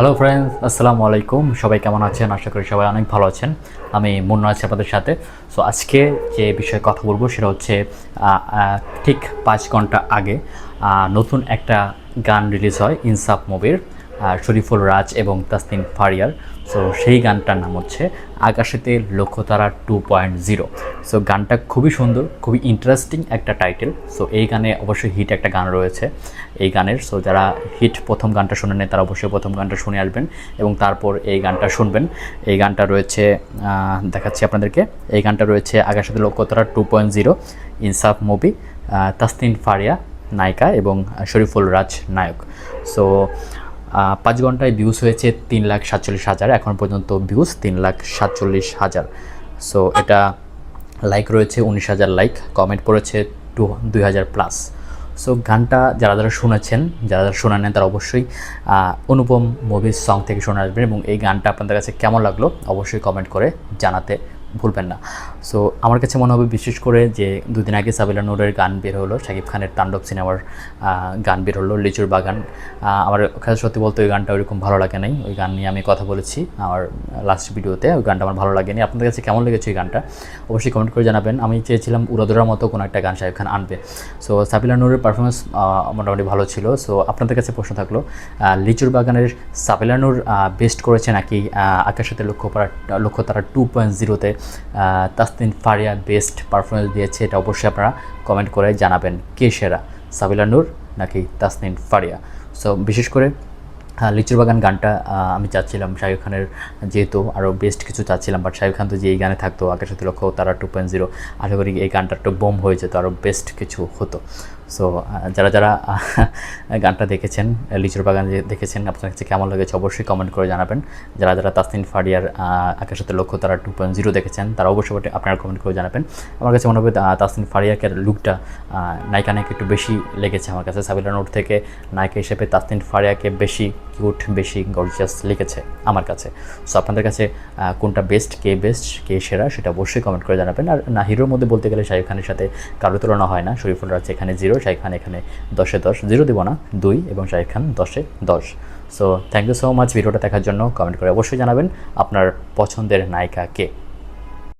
Hello friends আসসালামু আলাইকুম সবাই কেমন আছেন? আশা করি সবাই অনেক ভালো আছেন। আমি মুন্না আছি আপনাদের সাথে। সো আজকে যে বিষয়ে কথা বলব সেটা হচ্ছে ঠিক পাঁচ ঘণ্টা আগে নতুন একটা গান রিলিজ হয় ইনসাফ মুভির শরীফুল রাজ এবং তাসনিন ফারিয়ার। সো সেই গানটার নাম হচ্ছে আকাশেতে লক্ষ্যতারা টু পয়েন্ট জিরো সো গানটা খুবই সুন্দর, খুবই ইন্টারেস্টিং একটা টাইটেল সো এই গানে অবশ্যই হিট একটা গান রয়েছে এই গানের। সো যারা হিট প্রথম গানটা শুনেন তারা অবশ্যই প্রথম গানটা শুনে আসবেন এবং তারপর এই গানটা শুনবেন। এই গানটা রয়েছে দেখাচ্ছি আপনাদেরকে। এই গানটা রয়েছে আকাশেতে লক্ষ্যতারা two point zero Insaaf movie Tasnin Faria নায়িকা এবং শরীফুল রাজ নায়ক। সো পাঁচ ঘন্টায় ভিউজ হয়েছে তিন লাখ সাতচল্লিশ হাজার, এখন পর্যন্ত ভিউজ তিন লাখ সাতচল্লিশ হাজার। সো এটা লাইক রয়েছে, উনিশ হাজার লাইক কমেন্ট পড়েছে টু দুই হাজার প্লাস সো গানটা যারা যারা শুনেছেন, যারা যারা শোনা নেন তারা অবশ্যই অনুপম মুভির সং থেকে শুনে আসবেন এবং এই গানটা আপনাদের কাছে কেমন লাগল, অবশ্যই কমেন্ট করে জানাতে ভুলবেন না। সো আমার কাছে মনে হবে বিশেষ করে যে দুদিন আগে সাবিলা নূরের গান বের হলো, শাকিব খানের তাণ্ডব সিনেমার গান বের হলো, লিচুর বাগান। আমার কাছে সত্যি বলতে ওই গানটা ওইরকম ভালো লাগে নাই। ওই গান নিয়ে আমি কথা বলেছি আমার লাস্ট ভিডিওতে ওই গানটা আমার ভালো লাগেনি। আপনাদের কাছে কেমন লেগেছে ওই গানটা? অবশ্যই কমেন্ট করে জানাবেন। আমি চেয়েছিলাম উড়াদোড়ার মতো কোনো একটা গান শাকিব খান আনবে। সো সাবিলা নূরের পারফরমেন্স মোটামুটি ভালো ছিল। সো আপনাদের কাছে প্রশ্ন থাকল লিচুর বাগানের সাবিলা নূর বেস্ট করেছে নাকি আকাশেতে লক্ষ্য পারা লক্ষ্য তারা টু পয়েন্ট জিরোতে তাসতিন ফারিয়া বেস্ট পারফরমেন্স দিয়েছে, এটা অবশ্যই আপনারা কমেন্ট করে জানাবেন কে সেরা, সাবিলা নূর নাকি তাসনিন ফারিয়া? সো বিশেষ করে লিচুর বাগান গানটা আমি চাচ্ছিলাম শাহিব খানের যেহেতু আরও বেস্ট কিছু চাচ্ছিলাম বাট শাহিব খান তো যে এই গানে থাকতো, আকাশের লক্ষ্য, তারা টু পয়েন্ট জিরো আশা করি এই গানটা একটু বোম হয়ে যেত আরও বেস্ট কিছু হতো। সো যারা যারা গানটা দেখেছেন, লিচুর বাগান দেখেছেন আপনার কাছে কেমন লেগেছে অবশ্যই কমেন্ট করে জানাবেন। যারা যারা তাসনিন ফারিয়ার আকাশের লক্ষ্য তারা টু পয়েন্ট জিরো দেখেছেন, তারা অবশ্যই আপনারা কমেন্ট করে জানাবেন। আমার কাছে মনে হবে তাসনিন ফারিয়াকে লুকটা নায়িকা নায়িকা একটু বেশি লেগেছে আমার কাছে। সাবিলা নোট থেকে নায়িকা হিসেবে তাসনিন ফারিয়াকে বেশি কিউট বেশি গর্জিয়াস লিখেছে আমার কাছে। সো আপনাদের কাছে কোনটা বেস্ট কে বেস্ট কে সেরা, সেটা অবশ্যই কমেন্ট করে জানাবেন। আর না হিরোর মধ্যে বলতে গেলে শাহিব খানের সাথে কারও তুলনা হয় না, শরীফুল রাজ এখানে জিরো শাহিব খান এখানে দশে দশ, জিরো দিব না দুই এবং শাহিদ খান দশে দশ। So thank you so much ভিডিওটা দেখার জন্য। কমেন্ট করে অবশ্যই জানাবেন আপনার পছন্দের নায়িকা কে।